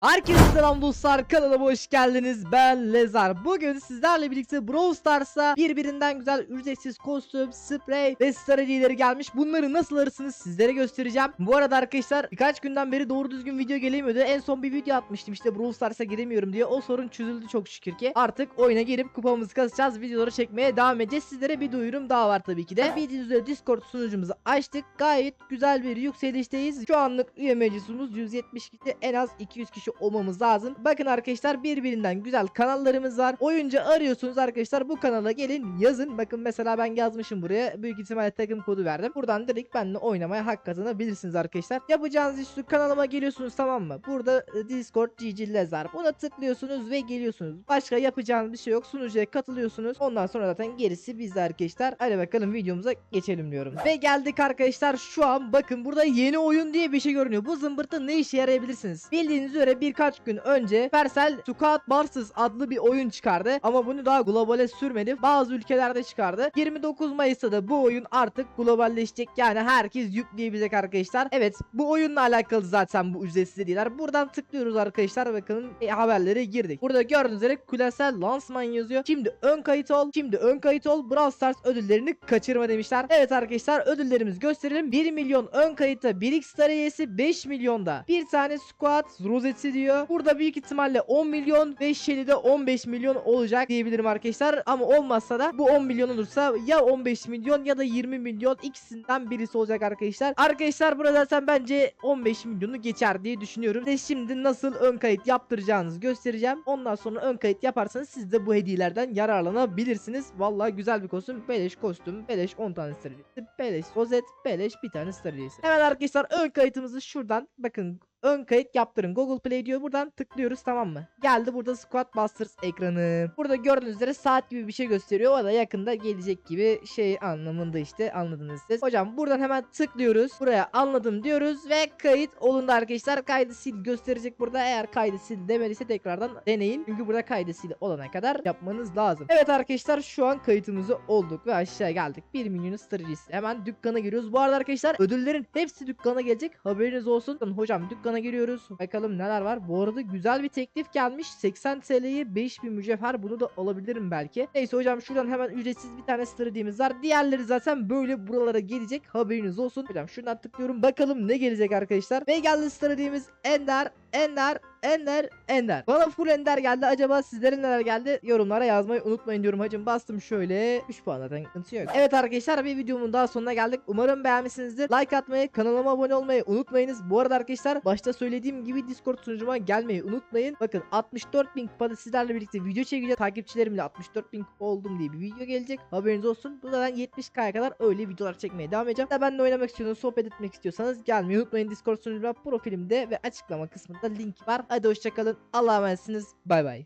Herkese selam dostlar kanalıma hoş geldiniz. Ben Lezar. Bugün sizlerle birlikte Brawl Stars'a birbirinden güzel ücretsiz kostüm, sprey ve star hediyeleri gelmiş. Bunları nasıl alırsınız sizlere göstereceğim. Bu arada arkadaşlar birkaç günden beri doğru düzgün video gelemiyordu. En son bir video atmıştım işte Brawl Stars'a giremiyorum diye. O sorun çözüldü çok şükür ki. Artık oyuna girip kupamızı kasacağız videoları çekmeye devam edeceğiz. Sizlere bir duyurum daha var tabii ki de. Bildiğiniz üzere Discord sunucumuzu açtık. Gayet güzel bir yükselişteyiz. Şu anlık üye meclisimiz 170 kişi en az 200 kişi olmamız lazım. Bakın arkadaşlar birbirinden güzel kanallarımız var. Oyuncu arıyorsunuz arkadaşlar bu kanala gelin yazın. Bakın mesela ben yazmışım buraya. Büyük ihtimalle takım kodu verdim. Buradan direkt benimle oynamaya hak kazanabilirsiniz arkadaşlar. Yapacağınız iş şu kanalıma geliyorsunuz tamam mı? Burada e, Discord GG Lezar. Buna tıklıyorsunuz ve geliyorsunuz. Başka yapacağınız bir şey yok. Sunucuya katılıyorsunuz. Ondan sonra zaten gerisi bizde arkadaşlar. Hadi bakalım videomuza geçelim diyorum. Ve geldik arkadaşlar şu an bakın burada yeni oyun diye bir şey görünüyor. Bu zımbırtı ne işe yarayabilirsiniz? Bildiğiniz üzere birkaç gün önce Supercell Squad Barsız adlı bir oyun çıkardı. Ama bunu daha globale sürmedi. Bazı ülkelerde çıkardı. 29 Mayıs'ta da bu oyun artık globalleşecek. Yani herkes yükleyebilecek arkadaşlar. Evet bu oyunla alakalı zaten bu ücretsiz hediyeler. Buradan tıklıyoruz arkadaşlar. Bakın e, haberlere girdik. Burada gördüğünüz üzere küresel lansman yazıyor. Şimdi ön kayıt ol. Şimdi ön kayıt ol. Brawl Stars ödüllerini kaçırma demişler. Evet arkadaşlar ödüllerimizi gösterelim. 1 milyon ön kayıtta 1x star üyesi 5 milyonda. Bir tane squad rozeti diyor. Burada büyük ihtimalle 10 milyon ve Shelly'de 15 milyon olacak diyebilirim arkadaşlar. Ama olmazsa da bu 10 milyon olursa ya 15 milyon ya da 20 milyon ikisinden birisi olacak arkadaşlar. Arkadaşlar burada zaten bence 15 milyonu geçer diye düşünüyorum. Ve şimdi nasıl ön kayıt yaptıracağınızı göstereceğim. Ondan sonra ön kayıt yaparsanız siz de bu hediyelerden yararlanabilirsiniz. Vallahi güzel bir kostüm. Beleş kostüm. Beleş 10 tane star hediyesi, Beleş rozet. Beleş bir tane star hediyesi. Hemen arkadaşlar ön kayıtımızı şuradan bakın ön kayıt yaptırın. Google Play diyor. Buradan tıklıyoruz tamam mı? Geldi burada Squad Busters ekranı. Burada gördüğünüz üzere saat gibi bir şey gösteriyor. O da yakında gelecek gibi şey anlamında işte anladınız siz. Hocam buradan hemen tıklıyoruz. Buraya anladım diyoruz ve kayıt olundu arkadaşlar. Kaydı sil gösterecek burada. Eğer kaydı sil demediyse tekrardan deneyin. Çünkü burada kaydı sil olana kadar yapmanız lazım. Evet arkadaşlar şu an kayıtımızı olduk ve aşağıya geldik. 1 milyon stratejisi. Hemen dükkana giriyoruz. Bu arada arkadaşlar ödüllerin hepsi dükkana gelecek. Haberiniz olsun. Hocam dükkana giriyoruz. Bakalım neler var. Bu arada güzel bir teklif gelmiş. 80 TL'ye 5000 mücevher. Bunu da alabilirim belki. Neyse hocam şuradan hemen ücretsiz bir tane stratejimiz var. Diğerleri zaten böyle buralara gelecek. Haberiniz olsun. Hocam şuradan tıklıyorum. Bakalım ne gelecek arkadaşlar. Ve geldi stratejimiz Ender, Ender, Ender, Ender. Bana full Ender geldi. Acaba sizlere neler geldi? Yorumlara yazmayı unutmayın diyorum hacım. Bastım şöyle. 3 puan zaten sıkıntı yok. Evet arkadaşlar bir videomun daha sonuna geldik. Umarım beğenmişsinizdir. Like atmayı, kanalıma abone olmayı unutmayınız. Bu arada arkadaşlar başta söylediğim gibi Discord sunucuma gelmeyi unutmayın. Bakın 64 bin kupada sizlerle birlikte video çekeceğiz. Takipçilerimle 64 bin kupa oldum diye bir video gelecek. Haberiniz olsun. Bu da ben 70k'ya kadar öyle videolar çekmeye devam edeceğim. Da benimle oynamak istiyorsanız, sohbet etmek istiyorsanız gelmeyi unutmayın. Discord sunucuma profilimde ve açıklama kısmında link var. Hadi hoşçakalın. Allah'a emanetsiniz. Bay bay.